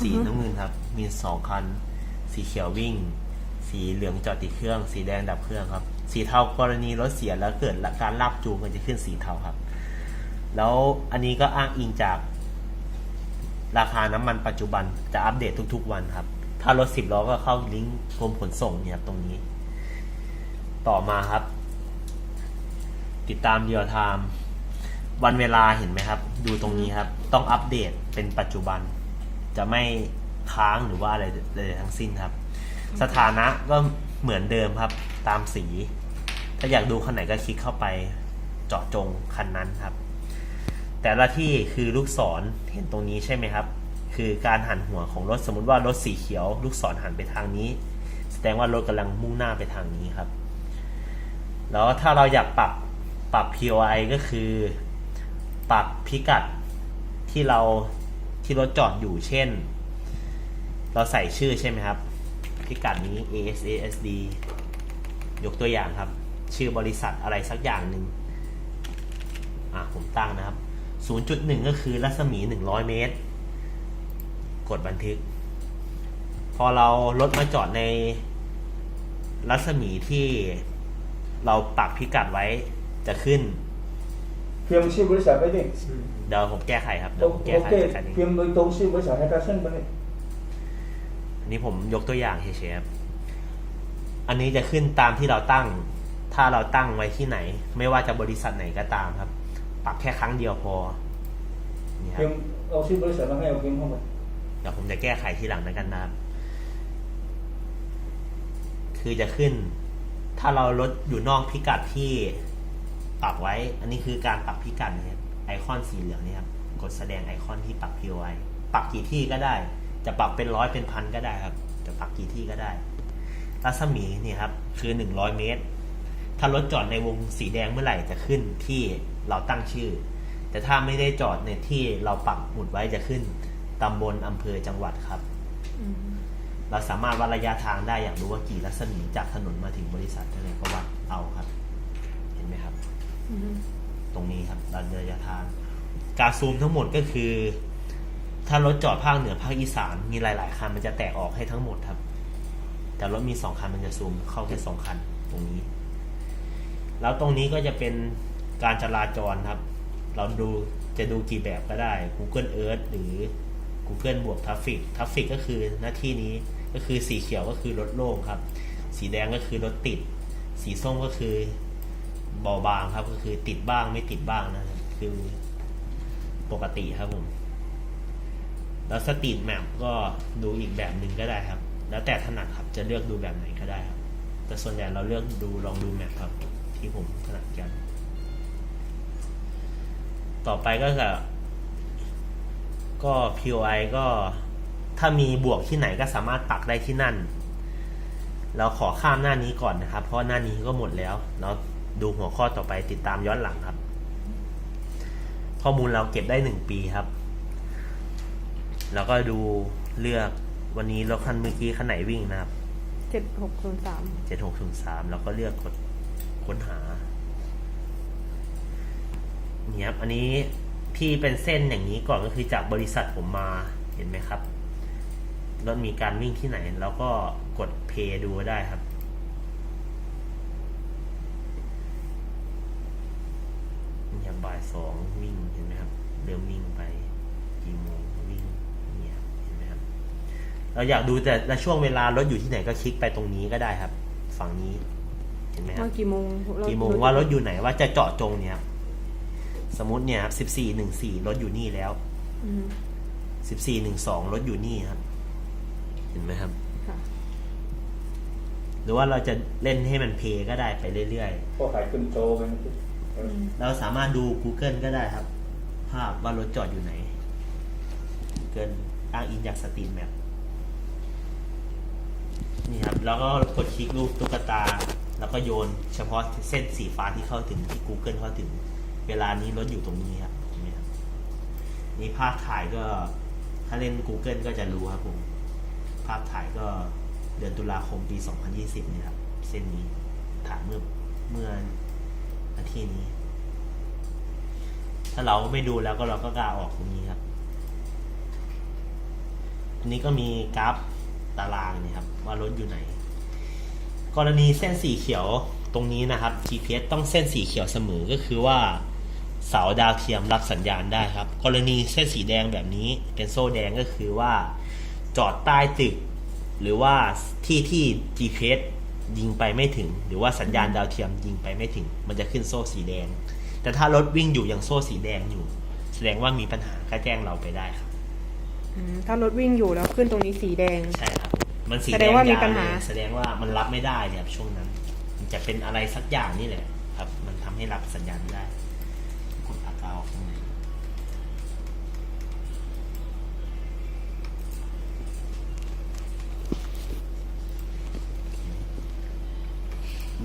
สีน้ำเงินครับ มีสองคัน สีเขียววิ่ง สีเหลืองจอดติดเครื่อง สีแดงดับเครื่องครับ สีเทากรณีรถเสียแล้วเกิดการลากจูงมันจะขึ้นสีเทาครับ แล้วอันนี้ก็อ้างอิงจากราคาน้ำมันปัจจุบันจะอัปเดตทุกๆวันครับ ถ้ารถสิบล้อก็เข้าลิงก์กรมขนส่งเนี่ยครับตรงนี้ ต่อมาครับ ติดตามเดีย t ไทม์วันเวลาเห็นไหมครับ ดูตรงนี้ครับ ต้องอัปเดตเป็นปัจจุบัน จะไม่ค้างหรือว่าอะไรเลยทั้งสิ้นครับ สถานะก็เหมือนเดิมครับ ตามสี ถ้าอยากดูคันไหนก็คลิกเข้าไปเจาะจงคันนั้นครับ แต่ละที่คือลูกศรเห็นตรงนี้ใช่ไหมครับ คือการหันหัวของรถสมมติว่ารถสีเขียว ลูกศรหันไปทางนี้ แสดงว่ารถกำลังมุ่งหน้าไปทางนี้ครับ แล้วถ้าเราอยากปรับปรับ POI ก็คือ ปรับพิกัดที่เรา ที่รถจอดอยู่เช่น เราใส่ชื่อใช่ไหมครับ พิกัดนี้ ASASD ยกตัวอย่างครับ ชื่อบริษัทอะไรสักอย่างหนึ่งอะผมตั้งนะครับ 0.1 ก็คือรัศมี 100 เมตร กดบันทึก พอเรารถมาจอดในรัศมีที่เราปักพิกัดไว้จะขึ้น พิมพ์ชื่อบริษัทไว้ดิเดี๋ยวผมแก้ไขครับเดี๋ยวโอผมเคแก้ไขจัดการเองพิมพ์โดยตรงชื่อบริษัทให้การเส้นไปเลยอันนี้ผมยกตัวอย่างเฉยๆครับอันนี้จะขึ้นตามที่เราตั้ง ถ้าเราตั้งไว้ที่ไหน ไม่ว่าจะบริษัทไหนก็ตามครับ ปักแค่ครั้งเดียวพอนี่คพิรับ มพ์เอาชื่อบริษัทมาให้เอาพิมพ์เข้ามาเดี๋ยวผมจะแก้ไขทีหลังแล้วกันนะครับ คือจะขึ้น ถ้าเราลดอยู่นอกพิกัดที่ ปักไว้ อันนี้คือการปักพิกัดนะครับไอคอนสีเหลืองนี่ครับ กดแสดงไอคอนที่ปัก POI ปักกี่ที่ก็ได้ จะปักเป็นร้อยเป็นพันก็ได้ครับ จะปักกี่ที่ก็ได้ รัศมีเนี่ยครับคือหนึ่งร้อยเมตร ถ้ารถจอดในวงสีแดงเมื่อไหร่จะขึ้นที่เราตั้งชื่อ แต่ถ้าไม่ได้จอดในที่เราปักหมุดไว้จะขึ้นตำบลอำเภอจังหวัดครับอืมเราสามารถวัดระยะทางได้อยากรู้ว่ากี่รัศมีจากถนนมาถึงบริษัทเท่าไหร่ก็วัดเอาครับ เห็นไหมครับ อืม ต รงนี้ครับระยะทางการซูมทั้งหมดก็คือ ถ้ารถจอดภาคเหนือภาคอีสานมีหลาย ๆคันมันจะแตกออกให้ทั้งหมดครับ แต่รถมีสองคันมันจะซูมเข้าแค่สองคันตรงนี้ แล้วตรงนี้ก็จะเป็นการจราจรครับ เราดูจะดูกี่แบบก็ได้ Google Earth หรือ Google บวก Traffic Traffic ก็คือหน้าที่นี้ก็คือสีเขียวก็คือรถโล่งครับ สีแดงก็คือรถติด สีส้มก็คือ เบาบางครับ ก็คือติดบ้างไม่ติดบ้างนะครับคือปกติครับผม แล้วสตรีทแมปก็ดูอีกแบบหนึ่งก็ได้ครับ แล้วแต่ถนัดครับจะเลือกดูแบบไหนก็ได้ครับ แต่ส่วนใหญ่เราเลือกดูลองดูแมปครับ ที่ผมถนัดกัน ต่อไปก็จะก็ POI ก็ถ้ามีบวกที่ไหนก็สามารถปักได้ที่นั่น เราขอข้ามหน้านี้ก่อนนะครับ เพราะหน้านี้ก็หมดแล้วแล้ว ดูหัวข้อต่อไปติดตามย้อนหลังครับ ข้อมูลเราเก็บได้หนึ่งปีครับ แล้วก็ดูเลือกวันนี้รถคันเมื่อกี้คันไหนวิ่งนะครับเจ็ดหกศูนย์สามเจ็ดหกถึงสามแล้วก็เลือกกดค้นหานี่ครับอันนี้ที่เป็นเส้นอย่างนี้ก่อนก็คือจากบริษัทผมมาเห็นไหมครับรถมีการวิ่งที่ไหน แล้วก็กดเพย์ดูได้ครับ นี่ครับบ่าย สองวิ่งเห็นไหมครับเริ่มวิ่งไปกี่โมงวิ่งเนี่ยครับเห็นไหมครับ เราอยากดูแต่ละช่วงเวลารถอยู่ที่ไหนก็คลิกไปตรงนี้ก็ได้ครับ ฝั่งนี้เห็นไหมครัว่าบกี่โมงเรกี่โมงว่ารถอยู่ไหนว่าจะเจาะจงเนี่ยครับสมมติเนี่ยสิบสี่หนึ่งสี่รถอยู่นี่แล้วอืมสิบสี่หนึ่งสองรถอยู่นี่ครับ เห็นไหมครับ ค่ะหรือว่าเราจะเล่นให้มันเพลย์ก็ได้ไปเรื่อยพอขายขึ้นโจไปนะพี่ๆ เราสามารถดู Google ก็ได้ครับ ภาพว่ารถจอดอยู่ไหน Google อ้างอิงจากสตรีทแมปนี่ครับ แล้วก็กดคลิกรูปตุ๊กตา แล้วก็โยนเฉพาะเส้นสีฟ้าที่เข้าถึงที่ Google เข้าถึง เวลานี้รถอยู่ตรงนี้ครับนไหมครับนี่ภาพถ่ายก็ถ้าเล่น Google ก็จะรู้ครับผม ภาพถ่ายก็เดือนตุลาคมปี 2020นี่ครับ เส้นนี้ถ่ายเมื่อเมื่อาทิตย์นี้ ถ้าเราไม่ดูแล้วก็เราก็กล้าออกตรงนี้ครับ อันนี้ก็มีกราฟตารางนี่ครับ ว่ารถอยู่ไหน กรณีเส้นสีเขียวตรงนี้นะครับ GPS ต้องเส้นสีเขียวเสมอก็คือว่าเสาดาวเทียมรับสัญญาณได้ครับ กรณีเส้นสีแดงแบบนี้เป็นโซ่แดงก็คือว่าจอดใต้ตึก หรือว่าที่ที่ GPS ยิงไปไม่ถึง หรือว่าสัญญาณดาวเทียมยิงไปไม่ถึง มันจะขึ้นโซ่สีแดง แต่ถ้ารถวิ่งอยู่ยังโซ่สีแดงอยู่ แสดงว่ามีปัญหาก็แจ้งเราไปได้ครับอืมถ้ารถวิ่งอยู่แล้วขึ้นตรงนี้สีแดง ใช่ครับ มันสีแสดงว่ามีปัญหาแดงยวเลยแสดงว่ามันรับไม่ได้เนี่ยครับช่วงนั้น มันจะเป็นอะไรสักอย่างนี่แหละครับ มันทำให้รับสัญญาณไม่ได้ กดปากกาออกข้างใน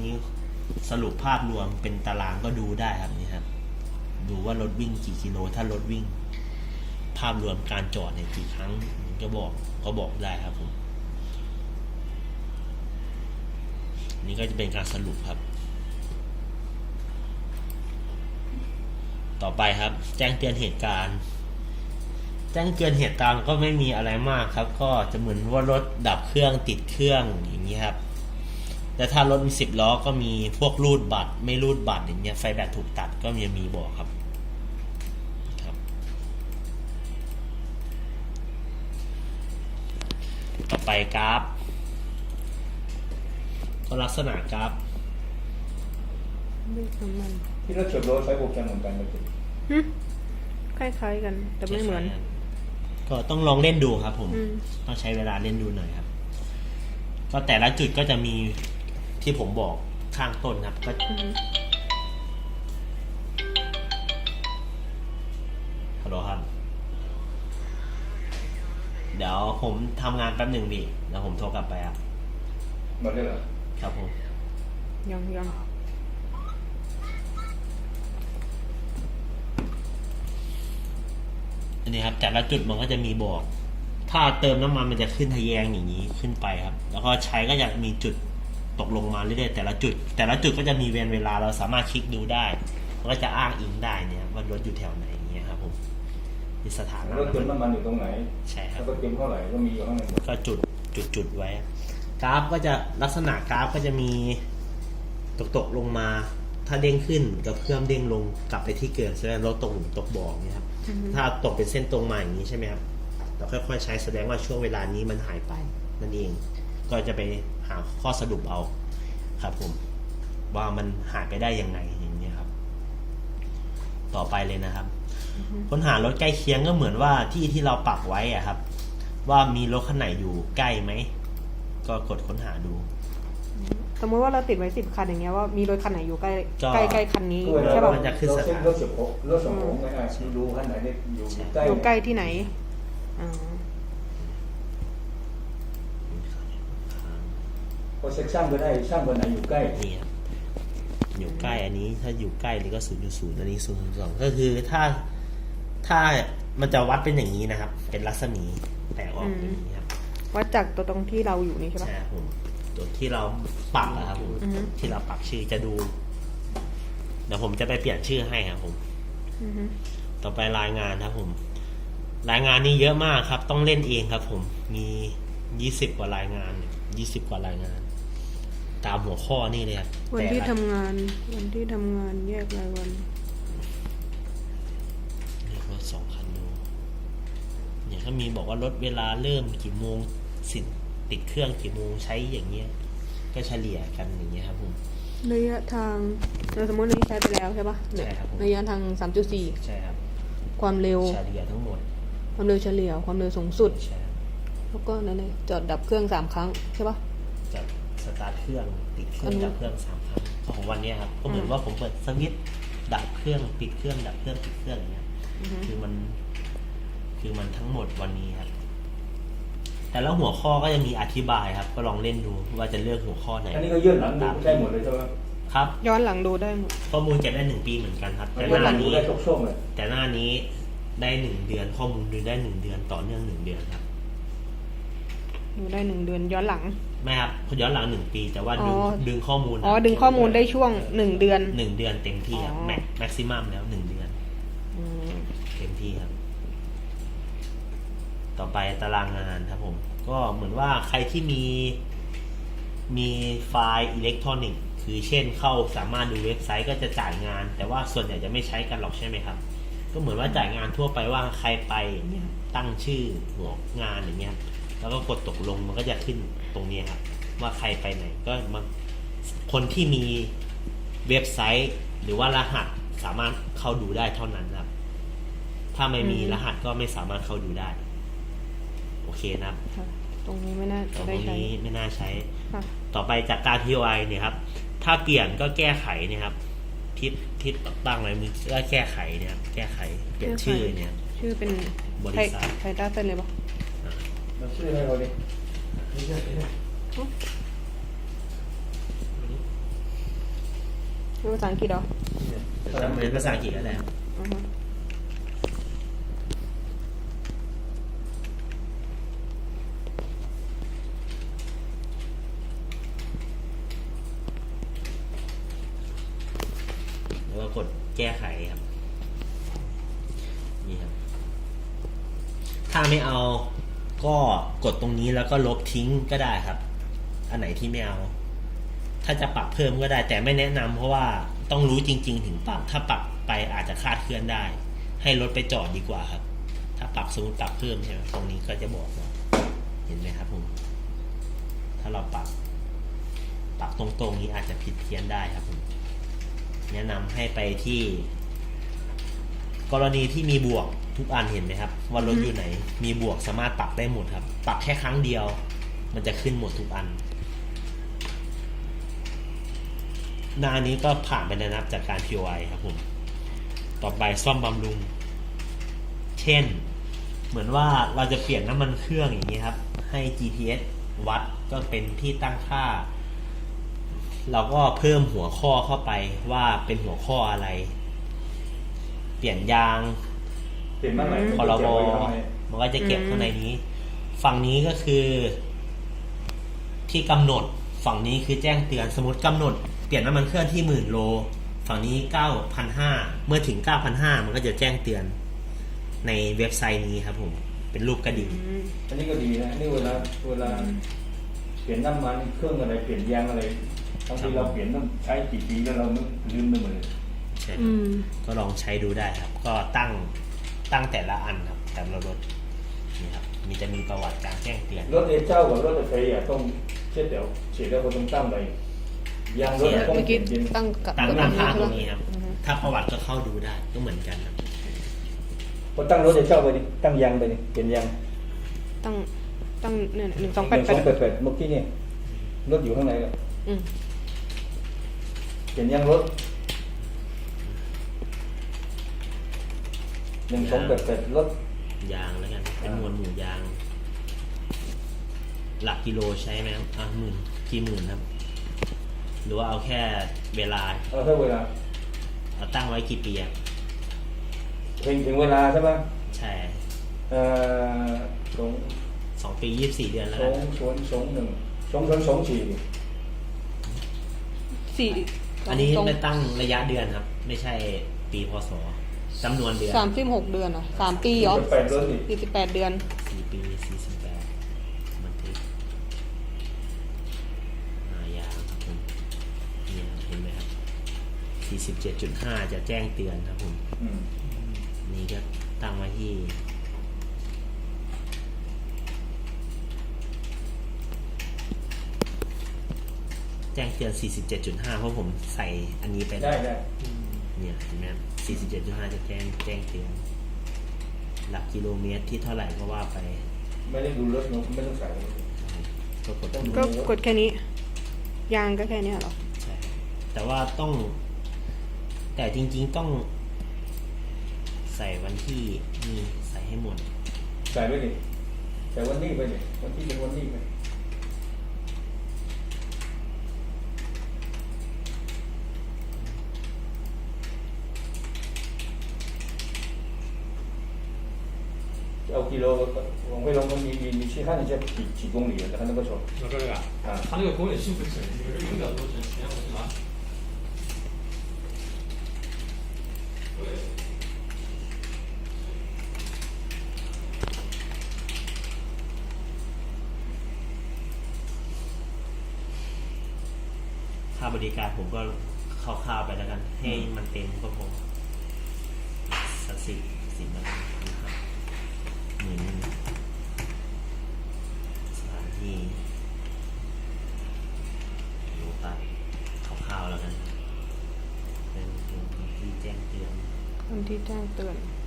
นี่สรุปภาพรวมเป็นตารางก็ดูได้ครับนี่ครับ ดูว่ารถวิ่งกี่กิโล ถ้ารถวิ่ง ภาพรวมการจอดเนี่ยกี่ครั้งก็บอกก็บอกได้ครับผมนี่ก็จะเป็นการสรุปครับ ต่อไปครับ แจ้งเตือนเหตุการณ์แจ้งเตือนเหตุการณ์ก็ไม่มีอะไรมากครับ ก็จะเหมือนว่ารถดับเครื่องติดเครื่องอย่างนี้ครับ แต่ถ้ารถมีสิบล้อก็มีพวกรูดบัตร ไม่รูดบัตรอย่างเงี้ยไฟแบตถูกตัดก็มีมีบอกครับครับต่อไปกราฟก็ลักษณะกราฟไม่น้ำมันที่รถเฉียบโรถใช้โปรแกรมเหมือนกันไหมพี่หึคล้ายๆกัน แต่ไม่เหมือน ก็ต้องลองเล่นดูครับผม อืม ต้องใช้เวลาเล่นดูหน่อยครับ ก็แต่ละจุดก็จะมี ที่ผมบอกข้างต้นครับก็อืมฮัลโหลครับ เดี๋ยวผมทำงานแป๊บหนึ่งดิเดี๋ยวผมโทรกลับไปครับหมดเลยเหรอครับผม ยังยังอันนี้ครับแต่ละจุดมันก็จะมีบอก ถ้าเติมน้ำมันมันจะขึ้นทะแยงอย่างนี้ขึ้นไปครับ แล้วก็ใช้ก็จะมีจุด ตกลงมาเรื่อยๆแต่ละจุด แต่ละจุดก็จะมีเวลเวลาเราสามารถคลิกดูได้มันก็จะอ้างอิงได้เนี่ยว่ารถอยู่แถวไหนอย่างเงี้ยครับผมที่สถานะรถเติมน้ำมันอยู่ตรงไหนใช่ครัแล้บวก็เติมเท่าไหร่ก็มีอยู่ข้างในหมดก็จุดจุดจุดไว้ กราฟก็จะลักษณะกราฟก็จะมีตกตกลงมา ถ้าเด้งขึ้นกับเครื่องเด้งลงกลับไปที่เกิดแสดงรถตกหลุมตกบ่อเนี่ยครับอืมถ้าตกเป็นเส้นตรงมาอย่างนี้ใช่ไหมครับเราค่อยๆใช้แสดงว่าช่วงเวลานี้มันหายไปนั่นเอง ก็จะไปหาข้อสรุปเอาครับผมว่ามันหายไปได้ยังไงอย่างนี้ยครับ ต่อไปเลยนะครับ ค้นหารถใกล้เคียงก็เหมือนว่าที่ที่เราปักไว้อะครับ ว่ามีรถคันไหนอยู่ใกล้ไหม ก็กดค้นหาดู สมมติว่าเราติดไว้สิบคันอย่างเงี้ยว่ามีรถคันไหนอยู่ใกล้ก็ ใกล้ใกล้คันนี้คือใช่เราป่ะมันจะขึ้นเราสเส้นถาน รถเฉียบโรรถสองโค้งง่ายๆที่ดูขั้นไหนเนี่ยอยู่ใช่ใกล้อยู่ใกล้ที่ไหนอ่า พอเซ็กช่างก็ได้ช่างคนไหนอยู่ใกล้นี่ครับอยู่ใกล้อันนี้ถ้าอยู่ใกล้นี่ก็ศูนย์ศูนย์อันนี้ศูนย์สองก็คือถ้าถ้ามันจะวัดเป็นอย่างนี้นะครับ เป็นรัศมีแตกออกอย่างนี้ครับวัดจากตัวตรงที่เราอยู่นี่ใช่ป่ะใช่ครับผมตัวที่เราปักอะครับผมอือฮึ ที่เราปักชื่อจะดู เดี๋ยวผมจะไปเปลี่ยนชื่อให้ครับผม อือฮึต่อไปรายงานครับผม รายงานนี่เยอะมากครับ ต้องเล่นเองครับผมมียี่สิบกว่ารายงานยี่สิบกว่ารายงาน ตามหัวข้อนี่เลยครับวันที่แต่ทำละงาน วันที่ทำงานแยกรายวันเรียกว่าสองคันดูเนี่ยถ้ามีบอกว่ารถเวลาเริ่มกี่โมงสินติดเครื่องกี่โมงใช้อย่างเงี้ย ก็เฉลี่ยกันอย่างเงี้ยครับผมระยะทางเราสมมตินี้ใช้ไปแล้วใช่ป่ะใช่ครับผมระยะทางสามจุดสี่ใช่ครับความเร็วเฉลี่ยทั้งหมด ความเร็วเฉลี่ยความเร็วสูงสุด ใช่ครับแล้วก็นั่นเลยจอดดับเครื่องสามครั้งใช่ป่ะจาก สตาร์ทเครื่องติดเครื่ออังนนี้ดับเครื่องสามครั้งของวันเนี้ยครับก็เหมือนอืมว่าผมเปิดสวิตช์ดับเครื่องปิดเครื่องดับเครื่องปิดเครื่องอย่างเงี้ยอือฮึคือมัน คือมันทั้งหมดวันนี้ครับ แต่ละหัวข้อก็จะมีอธิบายครับ ก็ลองเล่นดูว่าจะเลือกหัวข้อไหนอันนี้ก็ยื่นหลังดูได้หมดเลยใช่ไหมครับ ย้อนหลังดูได้หมดข้อมูลเก็บได้หนึ่งปีเหมือนกันครับ แต่ยื่นหหลัน้างดูนี้ได้ทุกช่วงเลยแต่หน้านี้ได้หนึ่งเดือนข้อมูลดูได้หนึ่งเดือนต่อเนื่องหนึ่งเดือนครับดูได้หนึ่งเดือนย้อนหลัง ไม่ครับย้อนหลังหนึ่งปี แต่ว่าดึงอ๋อ ดึงข้อมูลอ๋อ ดึงข้อมูลได้ช่วงหนึ่งเดือน หนึ่งเดือนเต็มที่ครับอ๋อ แม็กแม็กซิมัมแล้วหนึ่งเดือน อืมเต็มที่ครับ ต่อไปตารางงานครับผม ก็เหมือนว่าใครที่มี มีไฟล์อิเล็กทรอนิกส์ คือเช่นเข้าสามารถดูเว็บไซต์ก็จะจ่ายงาน แต่ว่าส่วนใหญ่จะไม่ใช้กันหรอกใช่ไหมครับ ก็เหมือนว่าจ่ายงานทั่วไปว่าใครไปอย่างเงี้ยตั้งชื่อหัวงานอย่างเงี้ย แล้วก็กดตกลงมันก็จะขึ้น ตรงนี้ครับ ว่าใครไปไหนก็มาคนที่มีเว็บไซต์ หรือว่ารหัสสามารถเข้าดูได้เท่านั้นครับ ถ้าไม่มีอืมรหัสก็ไม่สามารถเข้าดูได้ โอเคนะครับค่ะตรงนี้ไม่น่าตรจะงได้ใช้นี้ไม่น่าใช้ค่ะต่อไปจากการ TOI เนี่ยครับ ถ้าเปลี่ยนก็แก้ไขเนี่ยครับทิศทิศตั้งไว้มือก็แก้ไขเนี่ยครับแก้ไขเปลี่ยนชื่อเนี่ยครับชื่อเป็นบริษัทไทยต้าเซนเลยปะเราชื่อให้เราดิ ภาษาอังกฤษเหรอทำเป็นภาษาอังกฤษก็ไรอือฮึแล้วก็กดแก้ไขครับ นี่ครับ ถ้าไม่เอา ก็กดตรงนี้แล้วก็ลบทิ้งก็ได้ครับ อันไหนที่ไม่เอา ถ้าจะปรับเพิ่มก็ได้ แต่ไม่แนะนำเพราะว่าต้องรู้จริง ๆ ถึงปรับ ถ้าปรับไปอาจจะคาดเคลื่อนได้ ให้รถไปจอดดีกว่าครับ ถ้าปรับสมมติปรับเพิ่มใช่ไหมตรงนี้ก็จะบอกเราเห็นไหมครับผม ถ้าเราปรับ ปรับตรงๆนี้อาจจะผิดเพี้ยนได้ครับผมแนะนำให้ไปที่ กรณีที่มีบวก ทุกอันเห็นไหมครับ ว่ารถอยู่ไหน มีบวกสามารถปรับได้หมดครับ ปรับแค่ครั้งเดียว มันจะขึ้นหมดทุกอัน หน้านี้ก็ผ่านไปแล้วนะครับจากการ POI ครับผม ต่อไปซ่อมบำรุง เช่น เหมือนว่าเราจะเปลี่ยนน้ำมันเครื่องอย่างนี้ครับ ให้ GPS วัดก็เป็นที่ตั้งค่า เราก็เพิ่มหัวข้อเข้าไปว่าเป็นหัวข้ออะไร เปลี่ยนยาง เปลี่ยนมาใหม่พรบเก็ไว้ทำไมมันก็จะเก็บข้างในนี้ ฝั่งนี้ก็คือ ที่กำหนด ฝั่งนี้คือแจ้งเตือนสมมติกำหนด เปลี่ยนน้ำมันเครื่องที่หมื่นโล ฝั่งนี้เก้าพันห้าเมื่อถึงเก้าพันห้ามันก็จะแจ้งเตือน ในเว็บไซต์นี้ครับผม เป็นรูปกระดิ่งอืมอันนี้ก็ดีนะนี่เวลาเวลาเปลี่ยนน้ำมันเครื่องอะไรเปลี่ยนยางอะไรบางทีเราเปลี่ยนต้องใช้กี่ปีแล้วเราลืมไปหมดเลยใช่คอืรับมก็ลองใช้ดูได้ครับ ก็ตั้ง ตั้งแต่ละอันครับแต่ละรถนี่ครับมีจะมีประวัติการแจ้งเตือนรถเอเจ้ากับรถไฟอะต้องเช็ดเดี๋ยวเฉียดแล้วก็ต้องตั้งไปยางรถอะต้องเมื่อเปกี้ลี่ยนเย็นตั้งกับตั้งกับตั้งค่าใช่ตรปะงนี้ครับอือฮึถ้าประวัติก็เข้าดูได้ก็เหมือนกันครับพอตั้งรถเอเจ้าไปดิตั้งยางไปดิเปลี่ยนยางตั้งตั้งเนี่ยหนึ่งสองหแปดนึ่งแปสองแปดดแปดเมื่อกี้เนี่ยรถอยู่ข้างในแล้วอืมเปลี่ยนยางรถ หนึ่งสองแปดแปดรถยางแล้วกันเป็นมวลหมู่ยาง หลักกิโลใช้ไหมครับอะหมื่นกี่หมื่นครับ หรือว่าเอาแค่เวลาเอาแค่เวลาเอาตั้งไว้กี่ปีอะถึงถึงเวลาใช่ไหมใช่เอ่อสองสองปียี่สิบสี่เดือนแล้วสกัอนงสวนสองหนึ่งสองสวนสองสี่สี่อันนี้สง ไม่ตั้งระยะเดือนครับ ไม่ใช่ปีพศ จำนวนเดือนสามสิบหกเดือนเหรอสามปีเหรอแปดรถดิสี่สิบแปดเดือน สี่ปีสี่สิบแปดบันทึกอ่ายางครับผมเนี่ยเห็นไหมครับสี่สิบเจ็ดจุดห้าจะแจ้งเตือนครับผม อืมนี่ก็ตั้งไว้ที่แจ้งเตือน 47.5 เพราะผมใส่อันนี้ไปได้ได้ เนี่ยเห็นไหม47.5 จะแจ้งแจ้งเตือน หลักกิโลเมตรที่เท่าไหร่ก็ว่าไป ไม่ได้ดูรถไม่ต้องใส่ก็กดต้องดูก็กดแค่นี้ ยางก็แค่เนี้ยเหรอ ใช่แต่ว่าต้อง แต่จริง ๆต้อง ใส่วันที่นี่ใส่ให้หมด ใส่ไปดิใส่วันนี้ไปดิวันที่เป็นวันนี้ไป 记录为了，你你你去看一下几几公里，他那个说。有这个啊？啊，他那个公里数不是一秒多是前五十吗？ถ้าบริการผมก็คราวไปแล้วกัน ให้มันเต็ม คน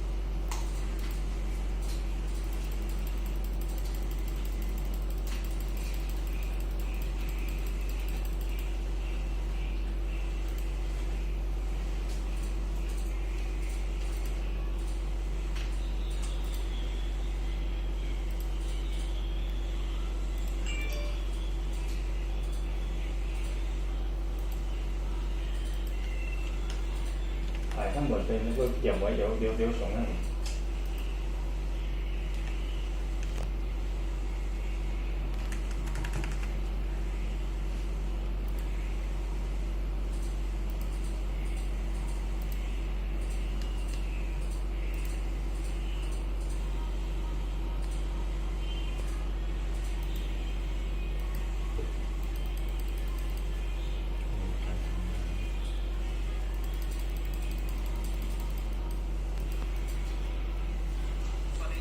ที่แจ้งเตือนถ่ายทั้งหมดเลยแล้วก็เก็บไว้เดี๋ยวเดี๋ยวเดี๋ยวส่งให้ การทำ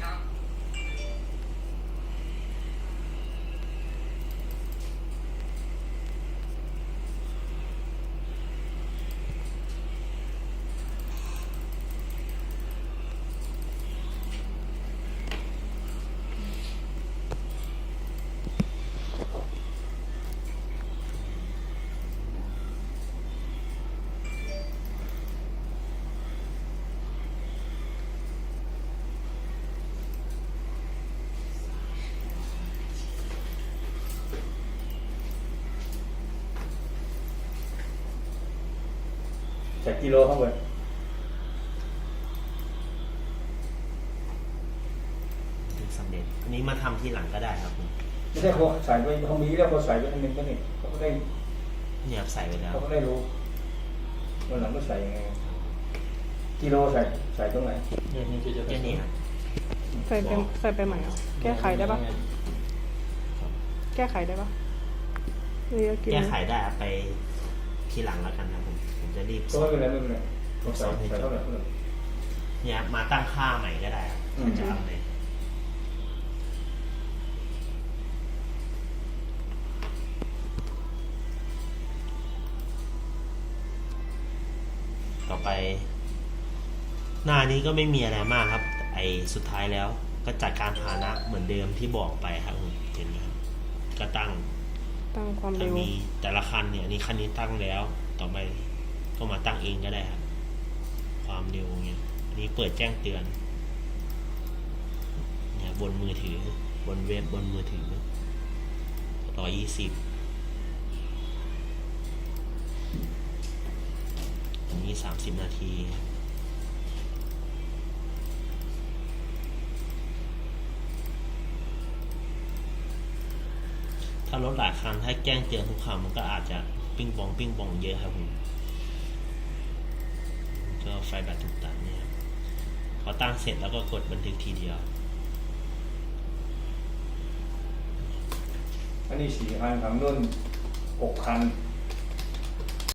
งาน จากกิโลข้างบนสำเร็จอันนี้มาทำทีหลังก็ได้ครับคุณไม่ใช่เขาใส่ไปเขามีแล้วเขาใส่ไปทำนึงก็นี่เขาก็ได้เนี่ยบใส่ไปแล้วเขาก็ได้รู้วันหลังก็ใส่ยังไงกิโลใส่ใส่ตรงไหนเนี่ยจะจะแค่นี้ครับใส่ไปใส่ไปใหม่เหรอแก้ไขได้ปะแก้ไขได้ปะแก้ไขได้ไปทีหลังแล้วกันครับ จะรีบก็สอไม่นเป็นไรไม่เป็นไรเขาใส่ใส่เท่าไหร่เท่าไหร่เนี่ยมาตั้งค่าใหม่ก็ได้ครับอืมจะเอาไหนต่อไป หน้านี้ก็ไม่มีอะไรมากครับ ไอสุดท้ายแล้วก็จัดการพาหนะเหมือนเดิมที่บอกไปครับผมเห็นไหมครับก็ตั้งตั้งความถ้าเร็วมีแต่ละคันเนี่ยอันนี่คันนี้ตั้งแล้วต่อไป ก็มาตั้งเองก็ได้ครับ ความเร็วเนี่ยอันนี้เปิดแจ้งเตือนนี่ยบนมือถือ บนเว็บบนมือถือร้อยยี่สิบอันนี้สามสิบนาทีถ้ารถหลายคันถ้าแจ้งเตือนทุกคำมันก็อาจจะปิ้งปองปิ้งปองเยอะครับผม ไฟแบตถูกตัดเนี่ยพอตั้งเสร็จแล้วก็กดบันทึกทีเดียว อันนี้สี่คันฝั่งนู้นหกคัน